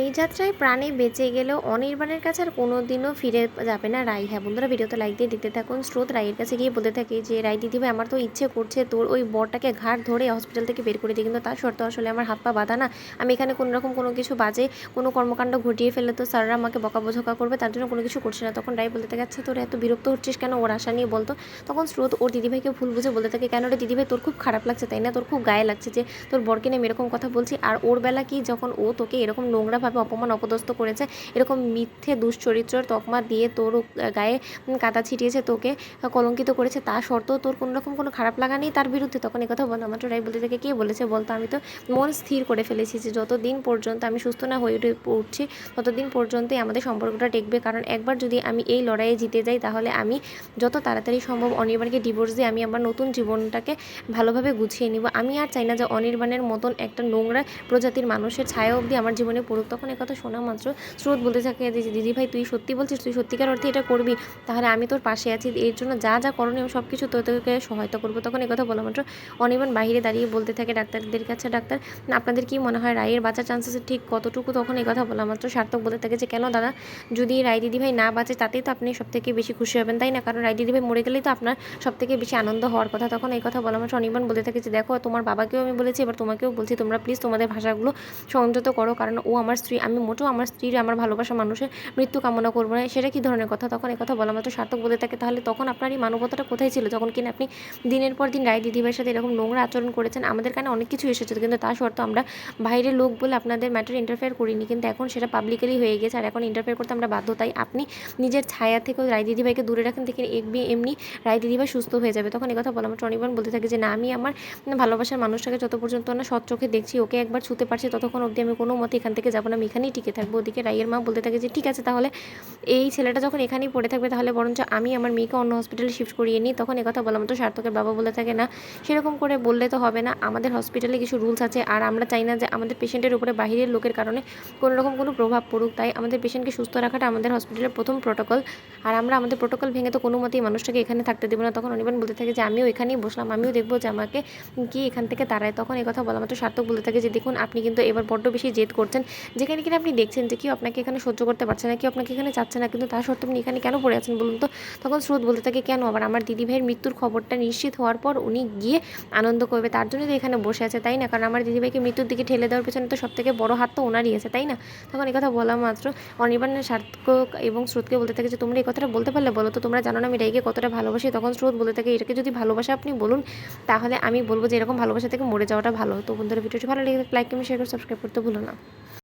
এই যাত্রায় প্রাণে বেঁচে গেলেও অনির্বাণের কাছে আর কোনো দিনও ফিরে যাবে না রাই হ্যাঁ বন্ধুরা, ভিডিওতে লাইক দিয়ে দেখতে থাকুন। স্রোত রায়ের কাছে গিয়ে বলতে থাকে যে রাই দিদিভাই, আমার তো ইচ্ছে করছে তোর ওই বরটাকে ঘাট ধরে হসপিটাল থেকে বের করে দিই কিন্তু তার শর্ত আসলে আমার হাত পা বাঁধা না। আমি এখানে কোনো রকম কোনো কিছু বাজে, কোনো কর্মকাণ্ড ঘটিয়ে ফেললে তো স্যাররা আমাকে বকাবোঝকা করবে, তার জন্য কোনো কিছু করছে না। তখন রাই বলতে থাকে আচ্ছা তোর এত বিরক্ত হচ্ছিস কেন? ওর আশা নিয়ে বলতো। তখন স্রোত ওর দিদিভাইকে ভুল বুঝে বলতে থাকে, কেন রে দিদিভাই, তোর খুব খারাপ লাগছে, তাই না? তোর খুব গায়ে লাগছে যে, তোর বরকে নিয়ে এরকম কথা বলছি। আর ওর বেলা কি যখন ও তোকে এরকম নোংরাভাবে অপমান অপদস্থ করেছে। এরকম মিথ্যে, দুশ্চরিত্রের তকমা দিয়ে তোর গায়ে কাদা ছিটিয়েছে, তোকে কলঙ্কিত করেছে, তা সত্ত্বেও তোর কোনো রকম কোনো খারাপ লাগা নেই তার বিরুদ্ধে। তখন কথা বলা মাত্র রাই বলতে থেকে কে বলেছে বলতো? আমি তো মন স্থির করে ফেলেছি যে যতদিন পর্যন্ত আমি সুস্থ না হয়ে উঠে উঠছি, ততদিন পর্যন্তই আমাদের সম্পর্কটা টেকবে। কারণ একবার যদি আমি এই লড়াইয়ে জিতে যাই, তাহলে আমি যত তাড়াতাড়ি সম্ভব অনির্বাণকে ডিভোর্স দিয়ে আমি আমার নতুন জীবনটাকে ভালোভাবে গুছিয়ে নিব। আমি আর চাই না যে অনির্বাণের মতন একটা নোংরা প্রজাতির মানুষের ছায়া অবধি আমার জীবনে পড়ুক তখন কথা শোনা মাত্র স্রোত বলতে থাকে যে দিদি ভাই, তুই সত্যি বলছিস, তুই সত্যিকার অর্থে এটা করবি? তাহলে আমি তোর পাশে আছি, এর জন্য যা যা করণীয় সব কিছু তোকে সহায়তা করব। তখন কথা বলা মাত্র অনির্বাণ বাহিরে দাঁড়িয়ে বলতে থাকে, ডাক্তারদের কাছে, ডাক্তার, আপনাদের কি মনে হয় রায়ের বাঁচার চান্সেস ঠিক কতটুকু? তখন কথা বলা মাত্র সার্থক বলতে থাকে যে, কেন দাদা, যদি রায় দিদিভাই না বাঁচে, তাতেই তো আপনি সব থেকে বেশি খুশি হবেন, তাই না? কারণ রায় দিদিভাই মরে গেলেই তো আপনার সব থেকে বেশি আনন্দ হওয়ার কথা। তখন এই কথা বলা মাত্র অনির্বাণ বলতে থাকে যে, দেখো, তোমার বাবাকেও আমি বলেছি, এবার তোমাকেও বলছি, তোমরা প্লিজ তোমাদের ভাষাগুলো সংযত করো, কারণ ও আমার স্ত্রী, আমি মোটেও আমার স্ত্রীর, আমার ভালোবাসা মানুষের মৃত্যু কামনা করব না। সেটা কি ধরনের কথা? তখন কথা বলা মাত্র সার্থক বলে থাকে। তাহলে তখন আপনার এই মানবতাটা কোথায় ছিল? যখন কিনা আপনি দিনের পর দিন রায় দিদিভাইয়ের সাথে এরকম নোংরা আচরণ করেছেন, আমাদের কানে অনেক কিছু এসেছে। কিন্তু তা সত্ত্বেও আমরা বাইরের লোক বলে আপনাদের ম্যাটার ইন্টারফেয়ার করিনি। কিন্তু এখন সেটা পাবলিকালি হয়ে গেছে আর এখন ইন্টারফেয়ার করতে আমরা বাধ্য। তাই আপনি নিজের ছায়া থেকেও রায় দিদিভাইকে দূরে রাখেন। থেকে এমনি রায় দিদিভাই সুস্থ হয়ে যাবে। তখন কথা বলা মাত্র অনির্বাণ বলতে থাকে যে, না, আমি আমার ভালোবাসার মানুষটাকে যত পর্যন্ত না সৎ চোখে দেখছি, ওকে একবার ছুতে পারছি, ততক্ষণ অবধি আমি কোনো মতে এখান থেকে যাব না আমি এখানেই টিকে থাকব। ওদিকে রাইয়ের মা বলতে থাকে যে, ঠিক আছে, তাহলে এই ছেলেটা যখন এখানেই পড়ে থাকবে, তাহলে বরঞ্চ আমি আমার মেয়েকে অন্য হসপিটালে শিফট করিয়ে নিই। তখন কথা বলা মতো সার্থকের বাবা বলে থাকে না। সেরকম করে বললে তো হবে না। আমাদের হসপিটালে কিছু রুলস আছে, আর আমরা চাই না যে আমাদের পেশেন্টের উপরে বাহিরের লোকের কারণে কোনো রকম কোনো প্রভাব পড়ুক। তাই আমাদের পেশেন্টকে সুস্থ রাখাটা আমাদের হসপিটালের প্রথম প্রোটোকল আর আমরা আমাদের প্রোটোকল ভেঙে তো কোনো মতেই মানুষটাকে এখানে থাকতে দেবো না। তখন অনিবান বলতে থাকে যে, আমিও এখানেই বসলাম, আমিও দেখব যে আমাকে কি এখান থেকে তারায় তখন কথা বলা মাত্র সার্থক বলতে থাকে যে, দেখুন, আপনি কিন্তু এবার বড্ড বেশি জেদ করছেন। যেখানে কিনা আপনি দেখছেন যে কেউ আপনাকে এখানে সহ্য করতে পারছে না, কেউ আপনাকে এখানে চাচ্ছে না, কিন্তু তা সত্ত্বেও আপনি এখানে কেন পড়ে আছেন বলুন তো? তখন স্রোত বলতে থাকে, কেন? আবার আমার দিদি ভাইয়ের মৃত্যুর খবরটা নিশ্চিত হওয়ার পর উনি গিয়ে আনন্দ করবে, তার জন্যই তো এখানে বসে আছে, তাই না? কারণ আমার দিদিভাইকে মৃত্যুর দিকে ঠেলে দেওয়ার পেছনে তো সব থেকে বড় হাত তো ওনারই আছে, তাই না? তখন কথা বলা মাত্র অনির্বাণের সার্থক এবং স্রোতকে বলতে থাকে যে, তোমরা এই কথাটা বলতে পারলে বলো তো, তোমরা জানো না আমি রাইকে কতটা ভালোবাসি? তখন স্রোত বলতে থাকে, এটাকে যদি ভালোবাসা আপনি বলুন, তাহলে আমি বলব যে, এরকম ভালোবাসা থেকে মরে যাওয়াটা ভালো। তো বন্ধুরা, ভিডিওটি ভালো লেগে লাইক কমেন্ট শেয়ার করে সাবস্ক্রাইব করতে ভুলো না।